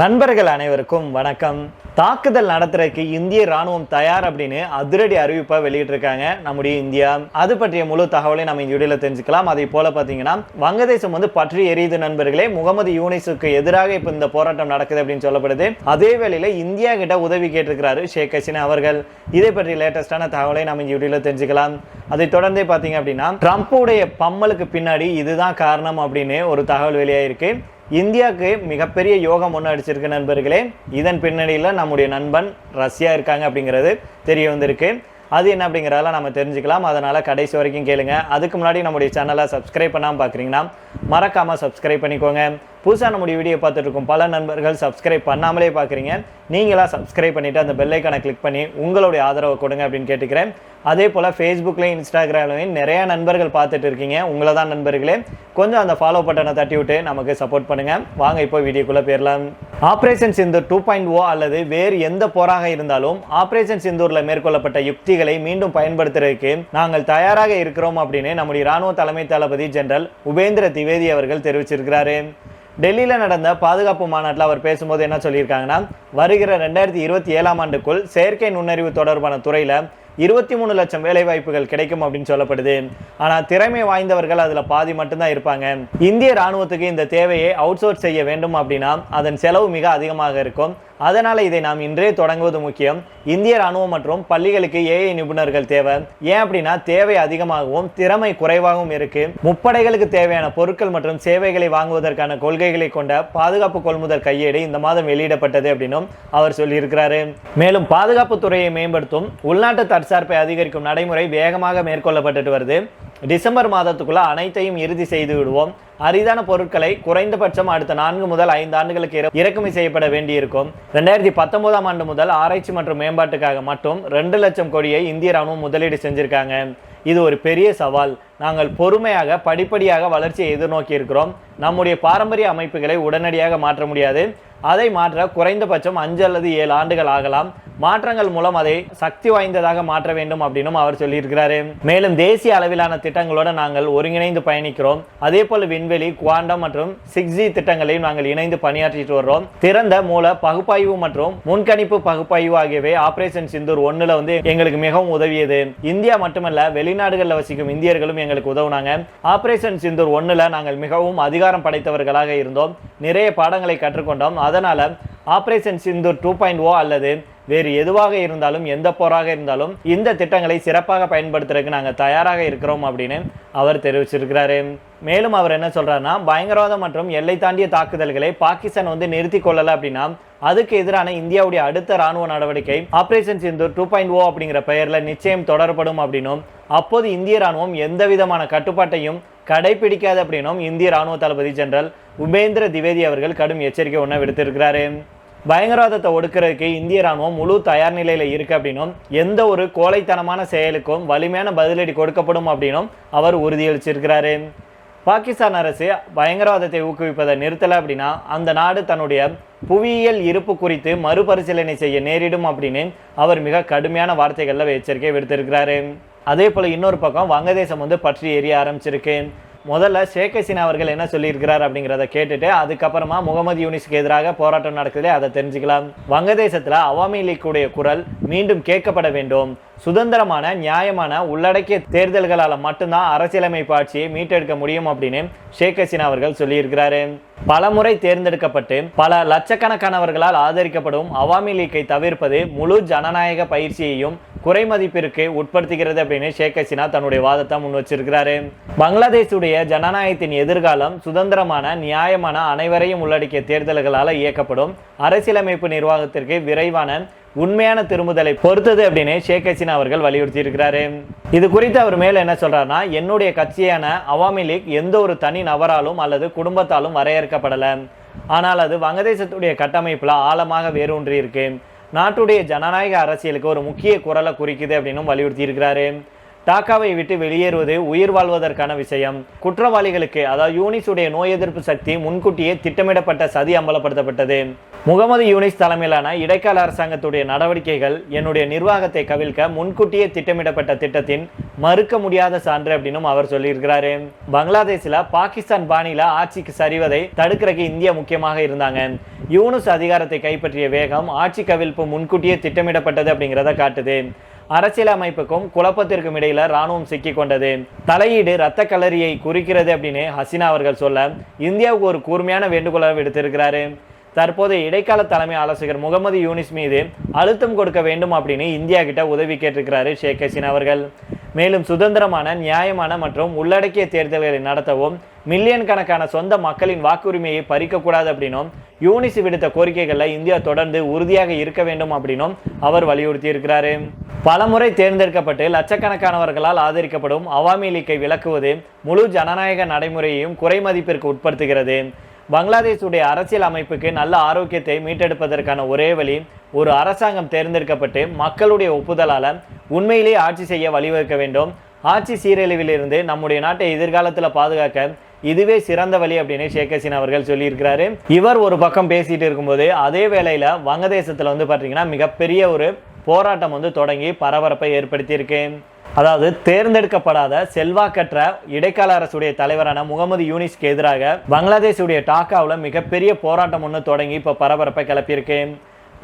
நண்பர்கள் அனைவருக்கும் வணக்கம். தாக்குதல் நடத்துறதுக்கு இந்திய ராணுவம் தயார் அப்படின்னு அதிரடி அறிவிப்பை வெளியிட்டிருக்காங்க நம்முடைய இந்தியா. அது பற்றிய முழு தகவலை நம்ம இந்த வீடியோவில் தெரிஞ்சுக்கலாம். அதே போல பார்த்தீங்கன்னா வங்கதேசம் வந்து பற்றி எரியுது நண்பர்களே. முகமது யூனிஸுக்கு எதிராக இப்போ இந்த போராட்டம் நடக்குது அப்படின்னு சொல்லப்படுது. அதே வேளையில் இந்தியா கிட்ட உதவி கேட்டிருக்கிறாரு ஷேக் ஹசீனா அவர்கள். இதை பற்றி லேட்டஸ்டான தகவலை நம்ம இந்த வீடியோவில் தெரிஞ்சுக்கலாம். அதை தொடர்ந்தே பார்த்தீங்க அப்படின்னா ட்ரம்ப்புடைய பம்மலுக்கு பின்னாடி இதுதான் காரணம் அப்படின்னு ஒரு தகவல் வெளியாயிருக்கு. இந்தியாவுக்கு மிகப்பெரிய யோகம் ஒன்று அடிச்சிருக்கு நண்பர்களே. இதன் பின்னணியில் நம்முடைய நண்பன் ரஷ்யா இருக்காங்க அப்படிங்கிறது தெரிய வந்திருக்கு. அது என்ன அப்படிங்கிறதெல்லாம் நம்ம தெரிஞ்சுக்கலாம். அதனால் கடைசி வரைக்கும் கேளுங்க. அதுக்கு முன்னாடி நம்முடைய சேனலை சப்ஸ்கிரைப் பண்ணாமல் பார்க்குறீங்கன்னா மறக்காமல் சப்ஸ்கிரைப் பண்ணிக்கோங்க. புதுசாக நம்முடைய வீடியோ பார்த்துட்டு பல நண்பர்கள் சப்ஸ்கிரைப் பண்ணாமலே பார்க்குறீங்க. நீங்களாக சப்ஸ்கிரைப் பண்ணிவிட்டு அந்த பெல்லைக்கானை கிளிக் பண்ணி உங்களுடைய ஆதரவை கொடுங்க அப்படின்னு கேட்டுக்கிறேன். அதே போல் ஃபேஸ்புக்லேயும் இன்ஸ்டாகிராம்லையும் நிறையா நண்பர்கள் பார்த்துட்டு இருக்கீங்க. உங்களை தான் நண்பர்களே. கொஞ்சம் அந்த ஃபாலோ பட்டனை தட்டி விட்டு நமக்கு சப்போர்ட் பண்ணுங்கள் வாங்க இப்போ வீடியோக்குள்ளே போயிடலாம். Operation Sindoor two point O அல்லது வேறு எந்த போராக இருந்தாலும் ஆப்ரேஷன் சிந்தூரில் மேற்கொள்ளப்பட்ட யுக்திகளை மீண்டும் பயன்படுத்துறதுக்கு நாங்கள் தயாராக இருக்கிறோம் அப்படின்னு நம்முடைய ராணுவ தலைமை தளபதி ஜெனரல் உபேந்திர திவேதி அவர்கள் தெரிவிச்சிருக்கிறாரு. டெல்லியில் நடந்த பாதுகாப்பு மாநாட்டில் அவர் பேசும்போது என்ன சொல்லியிருக்காங்கன்னா வருகிற ரெண்டாயிரத்தி இருபத்தி ஏழாம் ஆண்டுக்குள் செயற்கை நுண்ணறிவு தொடர்பான துறையில் இருபத்தி மூணு லட்சம் வேலை வாய்ப்புகள் கிடைக்கும் அப்படின்னு சொல்லப்படுது. ஆனால் திறமை வாய்ந்தவர்கள் அதில் பாதி மட்டும்தான் இருப்பாங்க. இந்திய ராணுவத்துக்கு இந்த தேவையை அவுட் சோர்ஸ் செய்ய வேண்டும் அப்படின்னா அதன் செலவு மிக அதிகமாக இருக்கும். அதனால் இதை நாம் இன்றே தொடங்குவது முக்கியம். இந்திய ராணுவம் மற்றும் பள்ளிகளுக்கு ஏஐ நிபுணர்கள் தேவை. ஏன் அப்படின்னா தேவை அதிகமாகவும் திறமை குறைவாகவும் இருக்கு. முப்படைகளுக்கு தேவையான பொருட்கள் மற்றும் சேவைகளை வாங்குவதற்கான கொள்கைகளை கொண்ட பாதுகாப்பு கொள்முதல் கையேடு இந்த மாதம் வெளியிடப்பட்டது அப்படின்னும் அவர் சொல்லியிருக்கிறாரு. மேலும் பாதுகாப்பு துறையை மேம்படுத்தும் உள்நாட்டு தற்சார்பை அதிகரிக்கும் நடைமுறை வேகமாக மேற்கொள்ளப்பட்டு வருது. டிசம்பர் மாதத்துக்குள்ள அனைத்தையும் இறுதி செய்து விடுவோம். அரிதான பொருட்களை குறைந்தபட்சம் அடுத்த நான்கு முதல் ஐந்து ஆண்டுகளுக்கு இற- இறக்குமதி செய்யப்பட வேண்டியிருக்கும். ரெண்டாயிரத்தி பத்தொன்பதாம் ஆண்டு முதல் ஆராய்ச்சி மற்றும் மேம்பாட்டுக்காக மட்டும் ரெண்டு லட்சம் கோடியை இந்திய ராணுவம் முதலீடு செஞ்சிருக்காங்க. இது ஒரு பெரிய சவால். நாங்கள் பொறுமையாக படிப்படியாக வளர்ச்சியை எதிர்நோக்கி இருக்கிறோம் நம்முடைய பாரம்பரிய அமைப்புகளை உடனடியாக மாற்ற முடியாது. அதை மாற்ற குறைந்தபட்சம் அஞ்சு அல்லது ஏழு ஆண்டுகள் ஆகலாம். மாற்றங்கள் மூலம் அதை சக்தி வாய்ந்ததாக மாற்ற வேண்டும் அப்படின்னும் அவர் சொல்லியிருக்கிறாரு. மேலும் தேசிய அளவிலான திட்டங்களோடு நாங்கள் ஒருங்கிணைந்து பயணிக்கிறோம். அதே போல விண்வெளி குவாண்டம் மற்றும் சிக்ஸ் ஜி திட்டங்களையும் நாங்கள் இணைந்து பணியாற்றிட்டு வர்றோம். திறந்த மூல பகுப்பாய்வு மற்றும் முன்கணிப்பு பகுப்பாய்வு ஆகியவை ஆபரேஷன் சிந்தூர் ஒன்றில் வந்து எங்களுக்கு மிகவும் உதவியது. இந்தியா மட்டுமல்ல வெளிநாடுகளில் வசிக்கும் இந்தியர்களும் எங்களுக்கு உதவுனாங்க. ஆபரேஷன் சிந்தூர் ஒன்றில் நாங்கள் மிகவும் அதிகாரம் படைத்தவர்களாக இருந்தோம். நிறைய பாடங்களை கற்றுக்கொண்டோம். அதனால் operation Sindoor two point O அல்லது வேறு எதுவாக இருந்தாலும் எந்த போராக இருந்தாலும் இந்த திட்டங்களை சிறப்பாக பயன்படுத்துறதுக்கு நாங்கள் தயாராக இருக்கிறோம் அப்படின்னு அவர் தெரிவிச்சிருக்கிறாரு. மேலும் அவர் என்ன சொல்கிறாருன்னா பயங்கரவாதம் மற்றும் எல்லை தாண்டிய தாக்குதல்களை பாகிஸ்தான் வந்து நிறுத்தி கொள்ளலை அப்படின்னா அதுக்கு எதிரான இந்தியாவுடைய அடுத்த ராணுவ நடவடிக்கை operation Sindoor two point O அப்படிங்கிற பெயரில் நிச்சயம் தொடரப்படும் அப்படின்னும் அப்போது இந்திய ராணுவம் எந்த விதமான கட்டுப்பாட்டையும் கடைபிடிக்காது அப்படின்னும் இந்திய ராணுவ தளபதி ஜெனரல் உபேந்திர திவேதி அவர்கள் கடும் எச்சரிக்கை ஒன்று விடுத்திருக்கிறாரு. பயங்கரவாதத்தை ஒடுக்கிறதுக்கு இந்திய ராணுவம் முழு தயார் நிலையில் இருக்கு அப்படின்னும் எந்த ஒரு கோழைத்தனமான செயலுக்கும் வலிமையான பதிலடி கொடுக்கப்படும் அப்படின்னும் அவர் உறுதியளிச்சிருக்கிறாரு. பாகிஸ்தான் அரசு பயங்கரவாதத்தை ஊக்குவிப்பதை நிறுத்தலை அப்படின்னா அந்த நாடு தன்னுடைய புவியியல் இருப்பு குறித்து மறுபரிசீலனை செய்ய நேரிடும் அப்படின்னு அவர் மிக கடுமையான வார்த்தைகளில் எச்சரிக்கை விடுத்திருக்கிறாரு. அதே போல் இன்னொரு பக்கம் வங்கதேசம் வந்து பற்றி எரிய ஆரம்பிச்சிருக்கு. முதல்ல ஷேக் ஹசீனா அவர்கள் என்ன சொல்லியிருக்கிறார் அப்படிங்கிறத கேட்டுட்டு அதுக்கப்புறமா முகமது யூனிஸ்க்கு எதிராக போராட்டம் நடக்குது அதை தெரிஞ்சுக்கலாம். வங்கதேசத்தில் அவாமி லீக்குடைய குரல் மீண்டும் கேட்கப்பட வேண்டும். சுதந்திரமான நியாயமான உள்ளடக்கிய தேர்தல்களால் மட்டும்தான் அரசியலமைப்பு ஆட்சியை மீட்டெடுக்க முடியும் அப்படின்னு ஷேக் ஹசீனா அவர்கள் சொல்லியிருக்கிறாரு. பலமுறை தேர்ந்தெடுக்கப்பட்டு பல லட்சக்கணக்கானவர்களால் ஆதரிக்கப்படும் அவாமி லீக்கை தவிர்ப்பது முழு ஜனநாயக பயிற்சியையும் குறைமதிப்பிற்கு உட்படுத்துகிறது அப்படின்னு ஷேக் ஹசீனா தன்னுடைய வாதத்தை முன் வச்சிருக்கிறாரு. பங்களாதேஷுடைய ஜனநாயகத்தின் எதிர்காலம் சுதந்திரமான நியாயமான அனைவரையும் உள்ளடக்கிய தேர்தல்களால் இயக்கப்படும். அரசியலமைப்பு நிர்வாகத்திற்கு விரைவான உண்மையான திரும்புதலை பொறுத்தது அப்படின்னு ஷேக் ஹசீனா அவர்கள் வலியுறுத்தி இருக்கிறாரு இது குறித்து அவர் மேல என்ன சொல்றாருன்னா என்னுடைய கட்சியான அவாமி லீக் எந்த ஒரு தனி நபராலும் அல்லது குடும்பத்தாலும் வரையறுக்கப்படல. ஆனால் அது வங்கதேசத்துடைய கட்டமைப்புல ஆழமாக வேரூன்றி இருக்கு. நாட்டுடைய ஜனநாயக அரசியலுக்கு ஒரு முக்கிய குரலை குறிக்குது அப்படின்னும் வலியுறுத்தி இருக்கிறாரு டாக்காவை விட்டு வெளியேறுவது உயிர் வாழ்வதற்கான விஷயம். குற்றவாளிகளுக்கு அதாவது யூனிஸுடைய நோய் எதிர்ப்பு சக்தி முன்கூட்டியே திட்டமிடப்பட்ட சதி அம்பலப்படுத்தப்பட்டது. முகமது யூனிஸ் தலைமையிலான இடைக்கால அரசாங்கத்துடைய நடவடிக்கைகள் என்னுடைய நிர்வாகத்தை கவிழ்க்க முன்கூட்டியே திட்டமிடப்பட்ட திட்டத்தின் மறுக்க முடியாத சான்று அப்படின்னும் அவர் சொல்லியிருக்கிறாரு. பங்களாதேஷில் பாகிஸ்தான் பாணியில் ஆட்சிக்கு சரிவதை தடுக்கிறதுக்கு இந்தியா முக்கியமாக இருந்தாங்க. யூனுஸ் அதிகாரத்தை கைப்பற்றிய வேகம் ஆட்சி கவிழ்ப்பு முன்கூட்டியே திட்டமிடப்பட்டது அப்படிங்கிறத காட்டுது. அரசியலமைப்புக்கும் குழப்பத்திற்கும் இடையில ராணுவம் சிக்கி கொண்டது. தலையீடு ரத்த கலரியை குறிக்கிறது அப்படின்னு ஹசினா அவர்கள் சொல்ல இந்தியாவுக்கு ஒரு கூர்மையான வேண்டுகோளை விடுத்திருக்கிறாரு. தற்போது இடைக்கால தலைமை ஆலோசகர் முகமது யூனிஸ் மீது அழுத்தம் கொடுக்க வேண்டும் அப்படின்னு இந்தியா கிட்ட உதவி கேட்டிருக்கிறாரு ஷேக் ஹசினா அவர்கள். மேலும் சுதந்திரமான நியாயமான மற்றும் உள்ளடக்கிய தேர்தல்களை நடத்தவும் மில்லியன் கணக்கான சொந்த மக்களின் வாக்குரிமையை பறிக்கக்கூடாது அப்படின்னும் யூனிசி விடுத்த கோரிக்கைகளில் இந்தியா தொடர்ந்து உறுதியாக இருக்க வேண்டும் அப்படின்னும் அவர் வலியுறுத்தி இருக்கிறாரு பலமுறை தேர்ந்தெடுக்கப்பட்டு லட்சக்கணக்கானவர்களால் ஆதரிக்கப்படும் அவாமி லீக்கை விளக்குவது முழு ஜனநாயக நடைமுறையையும் குறைமதிப்பிற்கு உட்படுத்துகிறது. பங்களாதேஷுடைய அரசியல் அமைப்புக்கு நல்ல ஆரோக்கியத்தை மீட்டெடுப்பதற்கான ஒரே வழி ஒரு அரசாங்கம் தேர்ந்தெடுக்கப்பட்டு மக்களுடைய ஒப்புதலால் உண்மையிலேயே ஆட்சி செய்ய வழிவகுக்க வேண்டும். ஆட்சி சீரழிவிலிருந்து நம்முடைய நாட்டை எதிர்காலத்தில் பாதுகாக்க இதுவே சிறந்த வழி அப்படின்னு ஷேக் ஹசீனா அவர்கள் சொல்லியிருக்கிறாரு. இவர் ஒரு பக்கம் பேசிட்டு இருக்கும்போது அதே வேளையில் வங்கதேசத்தில் வந்து பார்த்தீங்கன்னா மிகப்பெரிய ஒரு போராட்டம் வந்து தொடங்கி பரபரப்பை ஏற்படுத்தியிருக்கு. அதாவது தேர்ந்தெடுக்கப்படாத செல்வாக்கற்ற இடைக்கால அரசுடைய தலைவரான முகமது யூனிஸ்க்கு எதிராக பங்களாதேஷுடைய டாக்காவில் மிகப்பெரிய போராட்டம் ஒன்று தொடங்கி இப்போ பரபரப்பை கிளப்பியிருக்கு.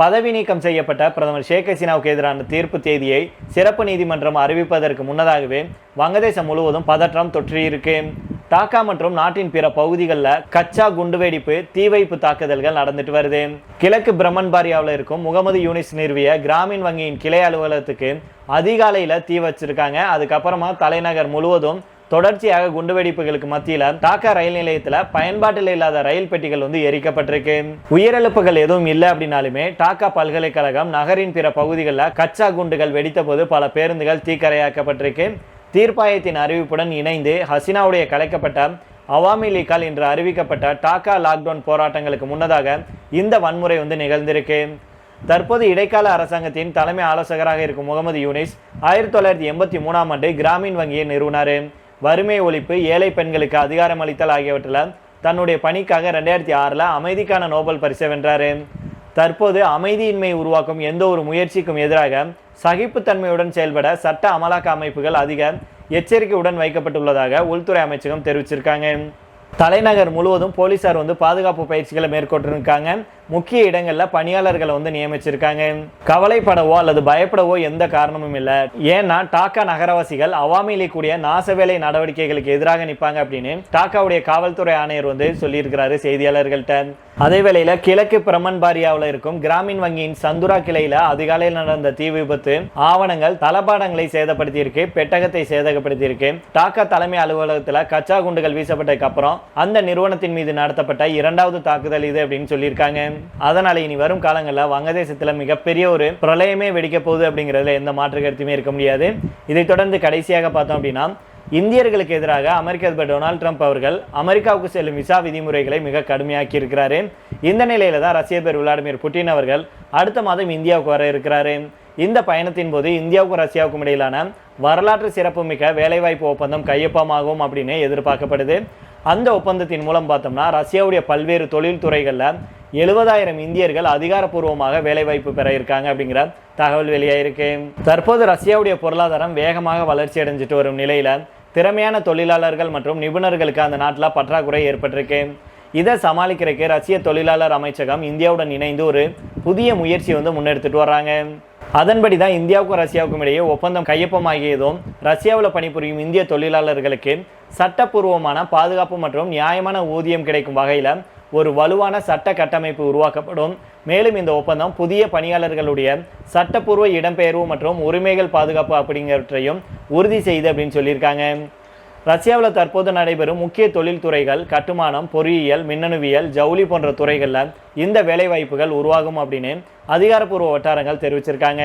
பதவி நீக்கம் செய்யப்பட்ட பிரதமர் ஷேக் ஹசீனாவுக்கு எதிரான தீர்ப்பு தேதியை சிறப்பு நீதிமன்றம் அறிவிப்பதற்கு முன்னதாகவே வங்கதேசம் முழுவதும் பதற்றம் தொற்றியிருக்கு. டாக்கா மற்றும் நாட்டின் பிற பகுதிகளில் கச்சா குண்டுவெடிப்பு தீ வைப்பு தாக்குதல்கள் நடந்துட்டு வருது. கிழக்கு பிரம்மன்பாரியாவில் இருக்கும் முகமது யூனிஸ் நிறுவிய கிராமின் வங்கியின் கிளை அலுவலகத்துக்கு அதிகாலையில் தீ வச்சிருக்காங்க. அதுக்கப்புறமா தலைநகர் முழுவதும் தொடர்ச்சியாக குண்டுவெடிப்புகளுக்கு மத்தியில் டாக்கா ரயில் நிலையத்தில் பயன்பாட்டில் இல்லாத ரயில் பெட்டிகள் வந்து எரிக்கப்பட்டிருக்கு. உயிரிழப்புகள் எதுவும் இல்லை அப்படின்னாலுமே டாக்கா பல்கலைக்கழகம் நகரின் பிற பகுதிகளில் கச்சா குண்டுகள் வெடித்த போது பல பேருந்துகள் தீக்கரையாக்கப்பட்டிருக்கு. தீர்ப்பாயத்தின் அறிவிப்புடன் இணைந்து ஹசினாவுடைய கலைக்கப்பட்ட அவாமி லீக்கால் இன்று அறிவிக்கப்பட்ட டாக்கா லாக்டவுன் போராட்டங்களுக்கு முன்னதாக இந்த வன்முறை வந்து நிகழ்ந்திருக்கு. தற்போது இடைக்கால அரசாங்கத்தின் தலைமை ஆலோசகராக இருக்கும் முகமது யூனிஸ் ஆயிரத்தி தொள்ளாயிரத்தி எண்பத்தி மூணாம் ஆண்டு கிராமின் வங்கியை நிறுவனார். வறுமை ஒழிப்பு ஏழை பெண்களுக்கு அதிகாரம் அளித்தல் ஆகியவற்றில் தன்னுடைய பணிக்காக ரெண்டாயிரத்தி ஆறில் அமைதிக்கான நோபல் பரிசை வென்றார். தற்போது அமைதியின்மை உருவாக்கும் எந்த ஒரு முயற்சிக்கும் எதிராக சகிப்புத்தன்மையுடன் செயல்பட சட்ட அமலாக்க அமைப்புகள் அதிக எச்சரிக்கையுடன் வைக்கப்பட்டுள்ளதாக உள்துறை அமைச்சகம் தெரிவிச்சிருக்காங்க. தலைநகர் முழுவதும் போலீசார் வந்து பாதுகாப்பு பயிற்சிகளை மேற்கொண்டிருக்காங்க. முக்கிய இடங்களில் பணியாளர்களை வந்து நியமிச்சிருக்காங்க. கவலைப்படவோ அல்லது பயப்படவோ எந்த காரணமும் இல்லை. ஏன்னா டாக்கா நகரவாசிகள் அவாமியிலே கூடிய நாசவேலை நடவடிக்கைகளுக்கு எதிராக நிற்பாங்க அப்படின்னு டாக்காவுடைய காவல்துறை ஆணையர் வந்து சொல்லியிருக்கிறாரு செய்தியாளர்கள்ட்ட. அதே வேளையில கிழக்கு பிரமன்பாரியாவில் இருக்கும் கிராமின் வங்கியின் சந்துரா கிளையில அதிகாலையில் நடந்த தீ விபத்து ஆவணங்கள் தளபாடங்களை சேதப்படுத்தியிருக்கு பெட்டகத்தை சேதப்படுத்தியிருக்கு. டாக்கா தலைமை அலுவலகத்தில் கச்சா குண்டுகள் வீசப்பட்டதுக்கு அப்புறம் அந்த நிறுவனத்தின் மீது நடத்தப்பட்ட இரண்டாவது தாக்குதல் இது அப்படின்னு சொல்லியிருக்காங்க. அதனால இனி வரும் காலங்களில் வங்கதேசத்தில் மிகப்பெரிய ஒரு பிரளயமே வெடிக்க போகுது அப்படிங்கிறதுல எந்த மாற்று கருத்துமே இருக்க முடியாது. இதைத் தொடர்ந்து கடைசியாக பார்த்தோம் அப்படின்னா இந்தியர்களுக்கு எதிராக அமெரிக்க அதிபர் டொனால்ட் ட்ரம்ப் அவர்கள் அமெரிக்காவுக்கு செல்லும் விசா விதிமுறைகளை மிக கடுமையாக்கி இருக்கிறாரு இந்த நிலையில தான் ரஷ்ய பேர் விளாடிமிர் புட்டின் அவர்கள் அடுத்த மாதம் இந்தியாவுக்கு வர இருக்கிறாரு. இந்த பயணத்தின் போது இந்தியாவுக்கும் ரஷ்யாவுக்கும் இடையிலான வரலாற்று சிறப்புமிக்க வேலைவாய்ப்பு ஒப்பந்தம் கையொப்பமாகும் அப்படின்னு எதிர்பார்க்கப்படுது. அந்த ஒப்பந்தத்தின் மூலம் பார்த்தோம்னா ரஷ்யாவுடைய பல்வேறு தொழில்துறைகளில் எழுபதாயிரம் இந்தியர்கள் அதிகாரப்பூர்வமாக வேலைவாய்ப்பு பெற இருக்காங்க அப்படிங்கிற தகவல் வெளியாயிருக்கு. தற்போது ரஷ்யாவுடைய பொருளாதாரம் வேகமாக வளர்ச்சி அடைஞ்சிட்டு வரும் நிலையில் திறமையான தொழிலாளர்கள் மற்றும் நிபுணர்களுக்கு அந்த நாட்டில் பற்றாக்குறை ஏற்பட்டிருக்கு. இதை சமாளிக்கிறதுக்கு ரஷ்ய தொழிலாளர் அமைச்சகம் இந்தியாவுடன் இணைந்து ஒரு புதிய முயற்சி வந்து முன்னெடுத்துட்டு வர்றாங்க. அதன்படி தான் இந்தியாவுக்கும் ரஷ்யாவுக்கும் இடையே ஒப்பந்தம் கையொப்பமாகியதும் ரஷ்யாவில் பணிபுரியும் இந்திய தொழிலாளர்களுக்கு சட்டப்பூர்வமான பாதுகாப்பு மற்றும் நியாயமான ஊதியம் கிடைக்கும் வகையில் ஒரு வலுவான சட்ட கட்டமைப்பு உருவாக்கப்படும். மேலும் இந்த ஒப்பந்தம் புதிய பணியாளர்களுடைய சட்டப்பூர்வ இடம்பெயர்வு மற்றும் உரிமைகள் பாதுகாப்பு அப்படிங்கிறவற்றையும் உறுதி செய்து அப்படின்னு சொல்லியிருக்காங்க. ரஷ்யாவில் தற்போது நடைபெறும் முக்கிய தொழில்துறைகள் கட்டுமானம் பொறியியல் மின்னணுவியல் ஜவுளி போன்ற துறைகளில் இந்த வேலைவாய்ப்புகள் உருவாகும் அப்படின்னு அதிகாரப்பூர்வ வட்டாரங்கள் தெரிவிச்சிருக்காங்க.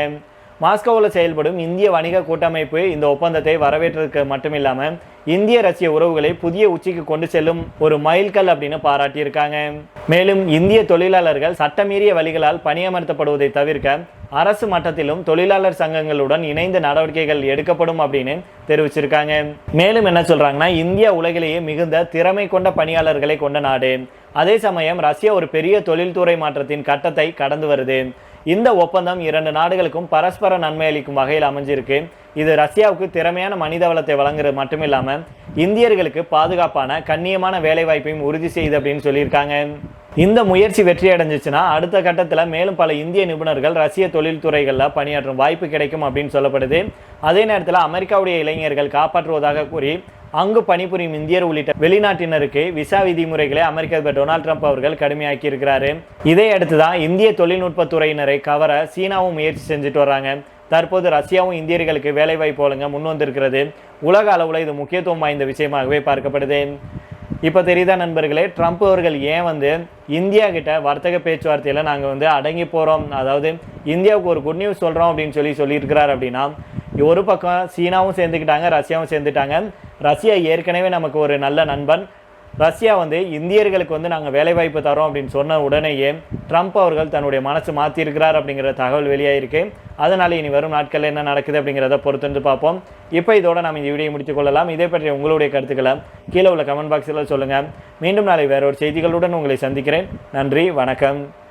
மாஸ்கோவில் செயல்படும் இந்திய வணிக கூட்டமைப்பு இந்த ஒப்பந்தத்தை வரவேற்றிருக்க மட்டுமில்லாமல் இந்திய ரஷ்ய உறவுகளை புதிய உச்சிக்கு கொண்டு செல்லும் ஒரு மைல்கல் அப்படின்னு பாராட்டியிருக்காங்க. மேலும் இந்திய தொழிலாளர்கள் சட்டமீறிய வழிகளால் பணியமர்த்தப்படுவதை தவிர்க்க அரசு மட்டத்திலும் தொழிலாளர் சங்கங்களுடன் இணைந்த நடவடிக்கைகள் எடுக்கப்படும் அப்படின்னு தெரிவிச்சிருக்காங்க. மேலும் என்ன சொல்றாங்கன்னா இந்தியா உலகிலேயே மிகுந்த திறமை கொண்ட பணியாளர்களை கொண்ட நாடு. அதே சமயம் ரஷ்யா ஒரு பெரிய தொழில்துறை மாற்றத்தின் கட்டத்தை கடந்து வருது. இந்த ஒப்பந்தம் இரண்டு நாடுகளுக்கும் பரஸ்பர நன்மை அளிக்கும் வகையில் அமைஞ்சிருக்கு. இது ரஷ்யாவுக்கு திறமையான மனித வளத்தை வழங்குறது மட்டுமில்லாமல் இந்தியர்களுக்கு பாதுகாப்பான கண்ணியமான வேலைவாய்ப்பையும் உறுதி செய்யுது அப்படின்னு சொல்லியிருக்காங்க. இந்த முயற்சி வெற்றி அடைஞ்சிச்சுன்னா அடுத்த கட்டத்தில் மேலும் பல இந்திய நிபுணர்கள் ரஷ்ய தொழில்துறைகளில் பணியாற்றும் வாய்ப்பு கிடைக்கும் அப்படின்னு சொல்லப்படுது. அதே நேரத்தில் அமெரிக்காவுடைய இளைஞர்கள் காப்பாற்றுவதாக கூறி அங்கு பணிபுரியும் இந்தியர் உள்ளிட்ட வெளிநாட்டினருக்கு விசா விதிமுறைகளை அமெரிக்க அதிபர் டொனால்ட் ட்ரம்ப் அவர்கள் கடுமையாக்கி இருக்கிறாரு இதையடுத்து தான் இந்திய தொழில்நுட்பத்துறையினரை கவர சீனாவும் முயற்சி செஞ்சுட்டு வர்றாங்க தற்போது ரஷ்யாவும் இந்தியர்களுக்கு வேலைவாய்ப்பு வழங்க முன் வந்திருக்கிறது. உலக அளவில் இது முக்கியத்துவம் வாய்ந்த விஷயமாகவே பார்க்கப்படுது. இப்போ தெரியுதா நண்பர்களே ட்ரம்ப் அவர்கள் ஏன் வந்து இந்தியா கிட்ட வர்த்தக பேச்சுவார்த்தையில் நாங்கள் வந்து அடங்கி போகிறோம் அதாவது இந்தியாவுக்கு ஒரு குட் நியூஸ் சொல்கிறோம் அப்படின்னு சொல்லி சொல்லியிருக்கிறார் அப்படின்னா ஒரு பக்கம் சீனாவும் சேர்ந்துக்கிட்டாங்க ரஷ்யாவும் சேர்ந்துட்டாங்க. ரஷ்யா ஏற்கனவே நமக்கு ஒரு நல்ல நண்பன். ரஷ்யா வந்து இந்தியர்களுக்கு வந்து நாங்கள் வேலைவாய்ப்பு தரோம் அப்படின்னு சொன்ன உடனேயே ட்ரம்ப் அவர்கள் தன்னுடைய மனசு மாற்றிருக்கிறார் அப்படிங்கிற தகவல் வெளியாகிருக்கு அதனால் இனி வரும் நாட்களில் என்ன நடக்குது அப்படிங்கிறத பொறுத்திருந்து பார்ப்போம். இப்போ இதோட நம்ம இந்த வீடியோ முடித்துக் கொள்ளலாம். இதே பற்றி உங்களுடைய கருத்துக்களை கீழே உள்ள கமெண்ட் பாக்ஸில் சொல்லுங்கள் மீண்டும் நாளை வேற ஒரு செய்திகளுடன் உங்களை சந்திக்கிறேன். நன்றி வணக்கம்.